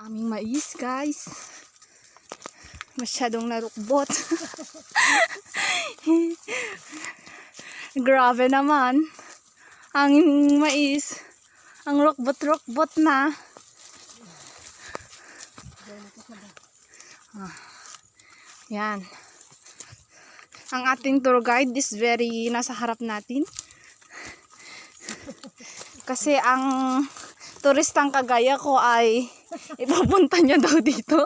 Aming mais, guys. Masyadong narukbot. Grabe naman. Ang mais. Ang rukbot-rukbot na. Ah. Yan. Ang ating tour guide is very nasa harap natin. Kasi ang turistang kagaya ko ay ipapunta niya daw dito.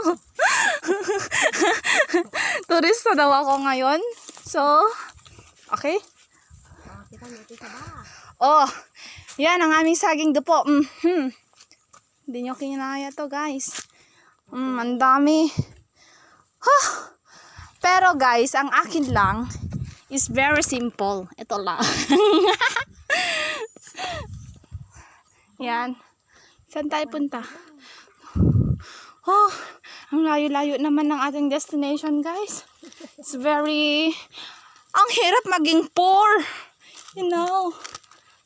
Turista daw ako ngayon. So, okay. Oh, yan ang aming saging dupo. Mm -hmm. Hindi nyo kinaya to guys. Mm, ang dami. Huh. Pero guys, ang akin lang is very simple. Ito lang. yan. Saan tayo punta? Oh, ang layo-layo naman ng ating destination guys. It's very... Ang hirap maging poor. You know.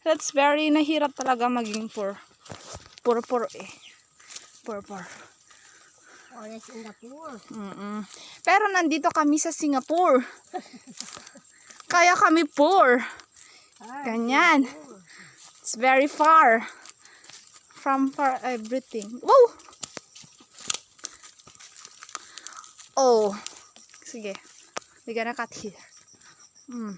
That's very nahirap talaga maging poor. Poor, poor eh. Poor, poor. Forest in the poor. Mm-mm. Pero nandito kami sa Singapore. Kaya kami poor. Ah, Ganyan. It's very far. From far everything. Whoa! Oh. Sige. We gonna cut here. Mm.